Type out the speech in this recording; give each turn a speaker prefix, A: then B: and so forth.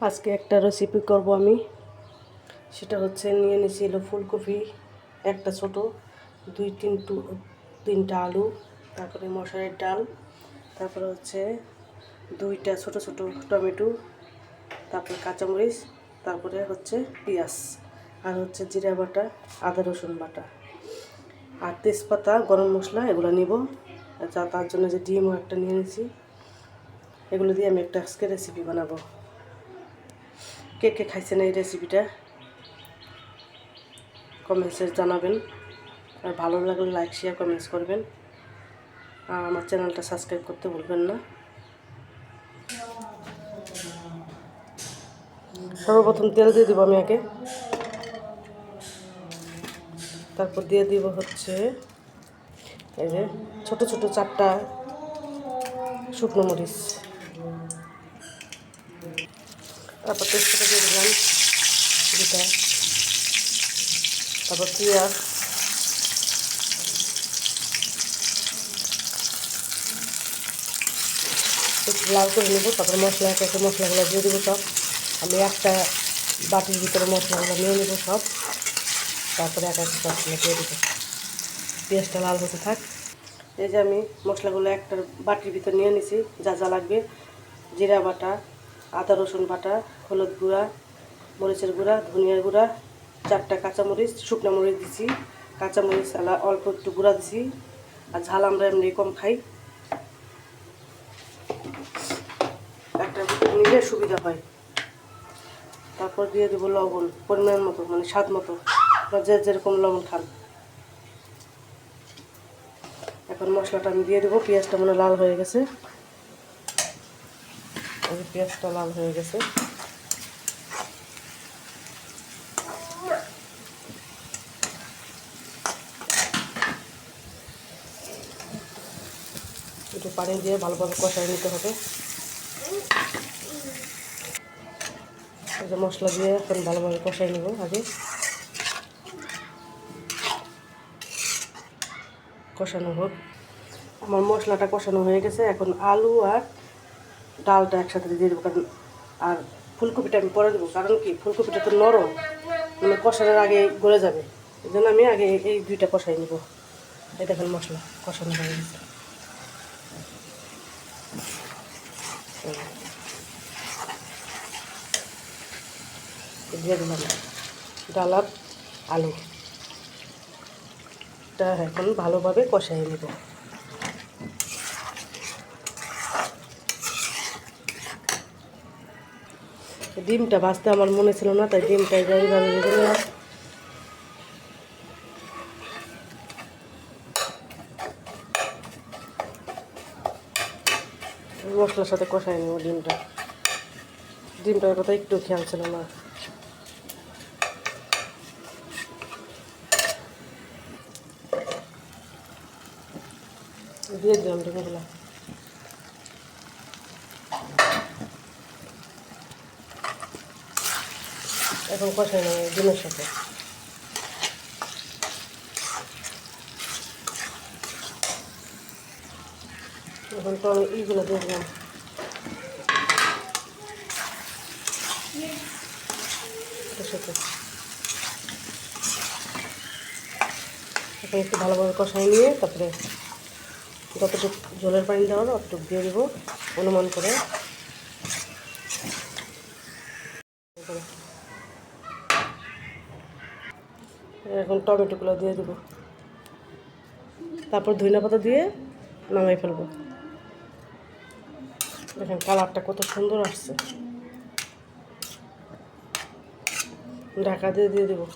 A: আজকে একটা রেসিপি করব আমি। সেটা হচ্ছে নিয়ে নিয়েছিল ফুলকপি, একটা ছোট, দুই তিন টু- তিনটা আলু, তারপরে মশারির ডাল, তারপরে হচ্ছে দুইটা ছোট ছোট টমেটো, তারপরে কাঁচামরিচ, তারপরে হচ্ছে পেঁয়াজ, আর হচ্ছে জিরা বাটা, আদা রসুন বাটা। আর তেজপাতা, গরম মশলা, এগুলো নিব। যা তার জন্য যে ডিমও একটা নিয়ে নিয়েছি এগুলো দিয়ে আমি একটা আজকে রেসিপি বানাবো। কে কে খাইছেন এই রেসিপিটা কমেন্টসে জানাবেন। আর ভালো লাগলে লাইক শেয়ার কমেন্টস করবেন। আর আমার চ্যানেলটা সাবস্ক্রাইব করতে ভুলবেন না। সর্বপ্রথম তেল দিয়ে দেবো আমি আগে। তারপর দিয়ে দিব হচ্ছে এই যে ছোট ছোট চারটা শুকনো মরিচ। তারপর তেজপাতা দিয়ে দিলাম দুটা তারপর পেঁয়াজ। একটু লাল করে নেব, তারপর মশলা এক একে মশলাগুলো দিয়ে দেবো সব। আমি একটা বাটির ভিতরে মশলাগুলো নিয়ে নেব সব। তারপরে এক এক মশলা দিয়ে দেবো। পেঁয়াজটা লাল হতে থাক। এই যে আমি মশলাগুলো একটা বাটির ভিতর নিয়ে নিছি, যা যা লাগবে, জিরা বাটা আদা, রসুন বাটা, হলুদ গুঁড়া, মরিচের গুঁড়া, ধনিয়ার গুঁড়া, চারটা কাঁচামরিচ, শুকনো মরিচ দিছি, কাঁচামরিচ আলা অল্প একটু গুঁড়া দিছি, আর ঝাল আমরা এমনি কম খাই। একটা নিলে সুবিধা হয়। তারপর দিয়ে দেবো লবণ, পরিমাণ মতো মানে স্বাদ মতো। যে যেরকম লবণ খান। এখন মশলাটা আমি দিয়ে দেবো, পেঁয়াজটা মনে লাল হয়ে গেছে। যে পেঁয়াজটা লাল হয়ে গেছে। একটু পানি দিয়ে ভালোভাবে কষাই নিতে হবে। মশলা দিয়ে এখন ভালোভাবে কষাই নেব আগে। কষানো হোক। আমার মশলাটা কষানো হয়ে গেছে। এখন আলু আর ডালটা একসাথে দিয়ে দেবো, কারণ আর ফুলকপিটা আমি পরে দেবো। কারণ কি? ফুলকপিটা তো নরম মানে কষানোর আগে গলে যাবে। এই জন্য আমি আগে এই দুইটা কষাই নেব। এই দেখেন মশলা, কষানো হয়ে গেছে। ডাল আর আলু। এটা এখন ভালোভাবে কষাই নেব। ডিমটা ভাজতে আমার মনে ছিল না, তাই ডিমটা এইভাবে ভেজে মশলার সাথে কষাই নেব ডিমটা। ডিমটার কথা একটু খেয়াল ছিল না। দিয়ে দিলাম ডিমগুলো এখন কষাই নেব ডিমের সাথে। এখন তো আমি এইগুলো দিয়ে সাথে। এখন একটু ভালোভাবে কষাই নিয়ে তারপরে যতটুকু জলের পানি দেওয়ার অতটুকু দিয়ে দেবো, অনুমান করে। এখন টমেটোগুলো দিয়ে দেবো। তারপর ধনিয়া পাতা দিয়ে নামাই ফেলব। দেখেন কালারটা কত সুন্দর আসছে। ঢাকা দিয়ে দিয়ে দেবো।